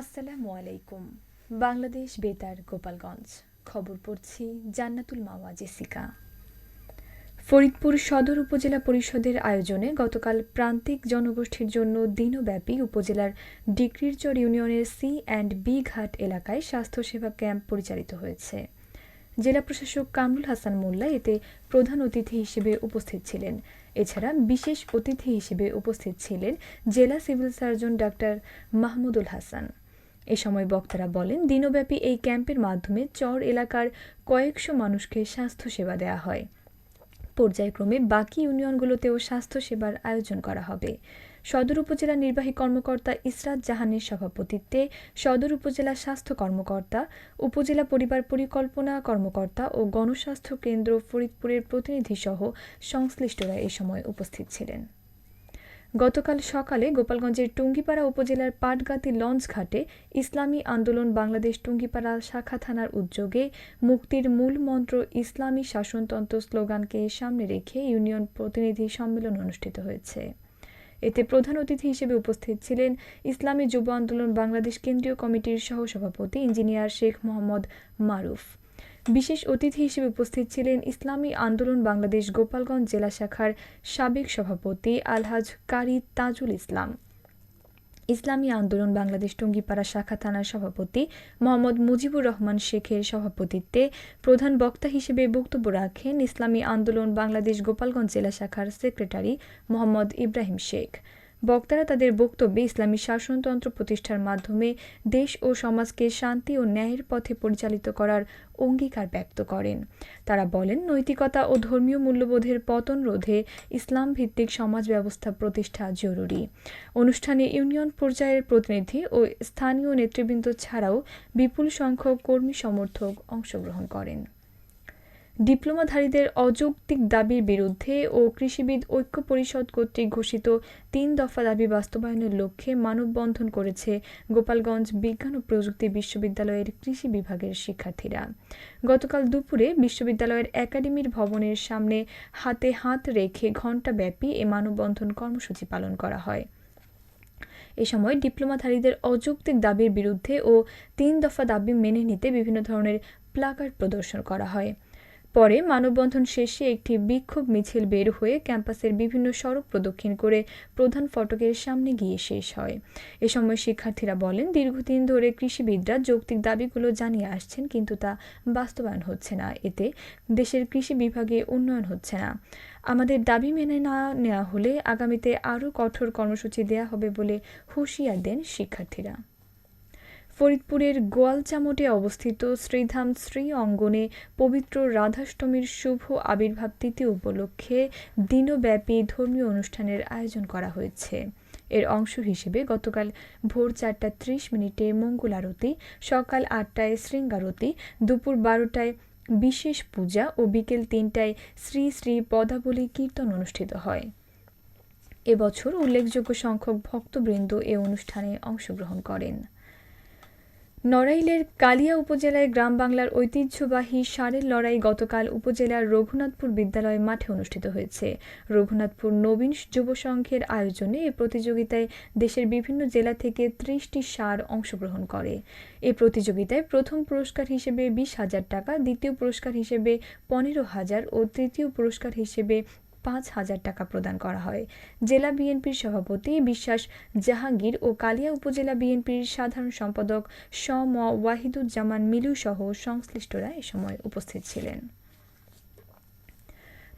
আসসালামু আলাইকুম। বাংলাদেশ বেতার, গোপালগঞ্জ। খবর পড়ছি জান্নাতুল মাওয়া, জেসিকা। ফরিদপুর সদর উপজেলা পরিষদের আয়োজনে গতকাল প্রান্তিক জনগোষ্ঠীর জন্য দিনব্যাপী উপজেলার ডিগ্রিরচর ইউনিয়নের সি অ্যান্ড বি ঘাট এলাকায় স্বাস্থ্যসেবা ক্যাম্প পরিচালিত হয়েছে। জেলা প্রশাসক কামরুল হাসান মোল্লা এতে প্রধান অতিথি হিসেবে উপস্থিত ছিলেন। এছাড়া বিশেষ অতিথি হিসেবে উপস্থিত ছিলেন জেলা civil surgeon doctor Mahmudul Hasan. এ সময় বক্তারা বলেন, দিনব্যাপী এই ক্যাম্পের মাধ্যমে চর এলাকার কয়েকশো মানুষকে স্বাস্থ্যসেবা দেওয়া হয়। পর্যায়ক্রমে বাকি ইউনিয়নগুলোতেও স্বাস্থ্যসেবার আয়োজন করা হবে। সদর উপজেলা নির্বাহী কর্মকর্তা ইসরাত জাহানের সভাপতিত্বে সদর উপজেলা স্বাস্থ্য কর্মকর্তা, উপজেলা পরিবার পরিকল্পনা কর্মকর্তা ও গণস্বাস্থ্য কেন্দ্র ফরিদপুরের প্রতিনিধিসহ সংশ্লিষ্টরা এ সময় উপস্থিত ছিলেন। গতকাল সকালে গোপালগঞ্জের টুঙ্গিপাড়া উপজেলার পাটগাতি লঞ্চ ঘাটে ইসলামী আন্দোলন বাংলাদেশ টুঙ্গিপাড়া শাখা থানার উদ্যোগে মুক্তির মূল মন্ত্র ইসলামী শাসনতন্ত্র স্লোগানকে সামনে রেখে ইউনিয়ন প্রতিনিধি সম্মেলন অনুষ্ঠিত হয়েছে। এতে প্রধান অতিথি হিসেবে উপস্থিত ছিলেন ইসলামী যুব আন্দোলন বাংলাদেশ কেন্দ্রীয় কমিটির সহসভাপতি ইঞ্জিনিয়ার শেখ মোহাম্মদ মারুফ। বিশেষ অতিথি হিসেবে উপস্থিত ছিলেন ইসলামী আন্দোলন বাংলাদেশ গোপালগঞ্জ জেলা শাখার সাবেক সভাপতি আলহাজ কারি তাজুল ইসলাম। ইসলামী আন্দোলন বাংলাদেশ টঙ্গিপাড়া শাখা থানার সভাপতি মোহাম্মদ মুজিবুর রহমান শেখের সভাপতিত্বে প্রধান বক্তা হিসেবে বক্তব্য রাখেন ইসলামী আন্দোলন বাংলাদেশ গোপালগঞ্জ জেলা শাখার সেক্রেটারি মোহাম্মদ ইব্রাহিম শেখ। বক্তারা তাদের বক্তব্যে ইসলামী শাসনতন্ত্র প্রতিষ্ঠার মাধ্যমে দেশ ও সমাজকে শান্তি ও ন্যায়ের পথে পরিচালিত করার অঙ্গীকার ব্যক্ত করেন। তারা বলেন, নৈতিকতা ও ধর্মীয় মূল্যবোধের পতন রোধে ইসলাম ভিত্তিক সমাজ ব্যবস্থা প্রতিষ্ঠা জরুরি। অনুষ্ঠানে ইউনিয়ন পর্যায়ের প্রতিনিধি ও স্থানীয় নেতৃবৃন্দ ছাড়াও বিপুল সংখ্যক কর্মী সমর্থক অংশগ্রহণ করেন। ডিপ্লোমাধারীদের অযৌক্তিক দাবির বিরুদ্ধে ও কৃষিবিদ ঐক্য পরিষদ কর্তৃক ঘোষিত তিন দফা দাবি বাস্তবায়নের লক্ষ্যে মানববন্ধন করেছে গোপালগঞ্জ বিজ্ঞান ও প্রযুক্তি বিশ্ববিদ্যালয়ের কৃষি বিভাগের শিক্ষার্থীরা। গতকাল দুপুরে বিশ্ববিদ্যালয়ের একাডেমির ভবনের সামনে হাতে হাত রেখে ঘণ্টাব্যাপী এ মানববন্ধন কর্মসূচি পালন করা হয়। এ সময় ডিপ্লোমাধারীদের অযৌক্তিক দাবির বিরুদ্ধে ও তিন দফা দাবি মেনে নিতে বিভিন্ন ধরনের প্লাকার্ড প্রদর্শন করা হয়। পরে মানববন্ধন শেষে একটি বিক্ষোভ মিছিল বের হয়ে ক্যাম্পাসের বিভিন্ন সড়ক প্রদক্ষিণ করে প্রধান ফটকের সামনে গিয়ে শেষ হয়। এ সময় শিক্ষার্থীরা বলেন, দীর্ঘদিন ধরে কৃষিবিদরা যৌক্তিক দাবিগুলো জানিয়ে আসছেন, কিন্তু তা বাস্তবায়ন হচ্ছে না। এতে দেশের কৃষি বিভাগে উন্নয়ন হচ্ছে না। আমাদের দাবি মেনে না নেওয়া হলে আগামীতে আরও কঠোর কর্মসূচি দেয়া হবে বলে হুঁশিয়ার দেন শিক্ষার্থীরা। ফরিদপুরের গোয়ালচামটে অবস্থিত শ্রীধাম শ্রী অঙ্গনে পবিত্র রাধাষ্টমীর শুভ আবির্ভাব তিথি উপলক্ষে দিনব্যাপী ধর্মীয় অনুষ্ঠানের আয়োজন করা হয়েছে। এর অংশ হিসেবে গতকাল ভোর চারটা ত্রিশ মিনিটে মঙ্গল আরতি, সকাল আটটায় শৃঙ্গারতি দুপুর বারোটায় বিশেষ পূজা ও বিকেল তিনটায় শ্রী শ্রী পদাবলী কীর্তন অনুষ্ঠিত হয়। এবছর উল্লেখযোগ্য সংখ্যক ভক্তবৃন্দ এ অনুষ্ঠানে অংশগ্রহণ করেন। নড়াইলের কালিয়া উপজেলায় গ্রাম বাংলার ঐতিহ্যবাহী সারের লড়াই গতকাল উপজেলার রঘুনাথপুর বিদ্যালয় মাঠে অনুষ্ঠিত হয়েছে। রঘুনাথপুর নবীন যুব সংঘের আয়োজনে এ প্রতিযোগিতায় দেশের বিভিন্ন জেলা থেকে ত্রিশটি সার অংশগ্রহণ করে। এ প্রতিযোগিতায় প্রথম পুরস্কার হিসেবে বিশ হাজার টাকা, দ্বিতীয় পুরস্কার হিসেবে পনেরো হাজার ও তৃতীয় পুরস্কার হিসেবে পাঁচ হাজার টাকা প্রদান করা হয়। জেলা বিএনপির সভাপতি বিশ্বাস জাহাঙ্গীর ও কালিয়া উপজেলা বিএনপির সাধারণ সম্পাদক স ম ওয়াহিদুজ্জামান মিলু সহ সংশ্লিষ্টরা এ সময় উপস্থিত ছিলেন।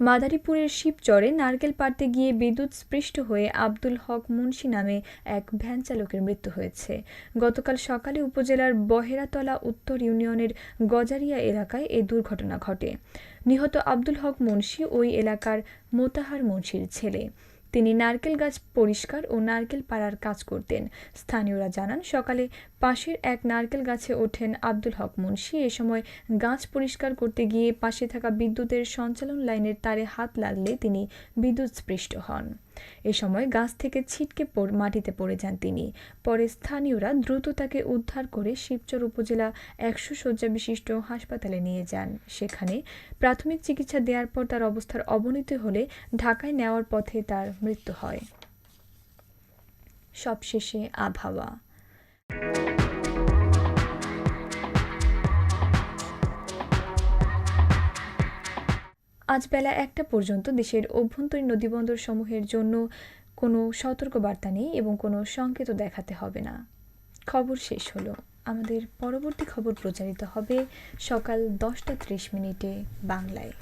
মাদারীপুরের শিবচরে নারকেল পাড়তে গিয়ে বিদ্যুৎ স্পৃষ্ট হয়ে আব্দুল হক মুন্সি নামে এক ভ্যান চালকের মৃত্যু হয়েছে। গতকাল সকালে উপজেলার বহেরাতলা উত্তর ইউনিয়নের গজারিয়া এলাকায় এ দুর্ঘটনা ঘটে। নিহত আব্দুল হক মুন্সি ওই এলাকার মোতাহার মুন্সির ছেলে। তিনি নারকেল গাছ পরিষ্কার ও নারকেল পাড়ার কাজ করতেন। স্থানীয়রা জানান, সকালে পাশের এক নারকেল গাছে ওঠেন আব্দুল হক মুন্সি। এ সময় গাছ পরিষ্কার করতে গিয়ে পাশে থাকা বিদ্যুতের সঞ্চালন লাইনের তারে হাত লাগলে তিনি বিদ্যুৎ স্পৃষ্ট হন। এ সময় গাছ থেকে ছিটকে মাটিতে পড়ে যান তিনি। পরে স্থানীয়রা দ্রুত তাকে উদ্ধার করে শিবচর উপজেলা একশো শয্যা বিশিষ্ট হাসপাতালে নিয়ে যান। সেখানে প্রাথমিক চিকিৎসা দেওয়ার পর তার অবস্থার অবনতি হলে ঢাকায় নেওয়ার পথে তার মৃত্যু হয়। সবশেষে আবহাওয়া। আজ বেলা একটা পর্যন্ত দেশের অভ্যন্তরীণ নদীবন্দর সমূহের জন্য কোনো সতর্কবার্তা নেই এবং কোনো সংকেত দেখাতে হবে না। খবর শেষ হলো। আমাদের পরবর্তী খবর প্রচারিত হবে সকাল দশটা ত্রিশ মিনিটে বাংলায়।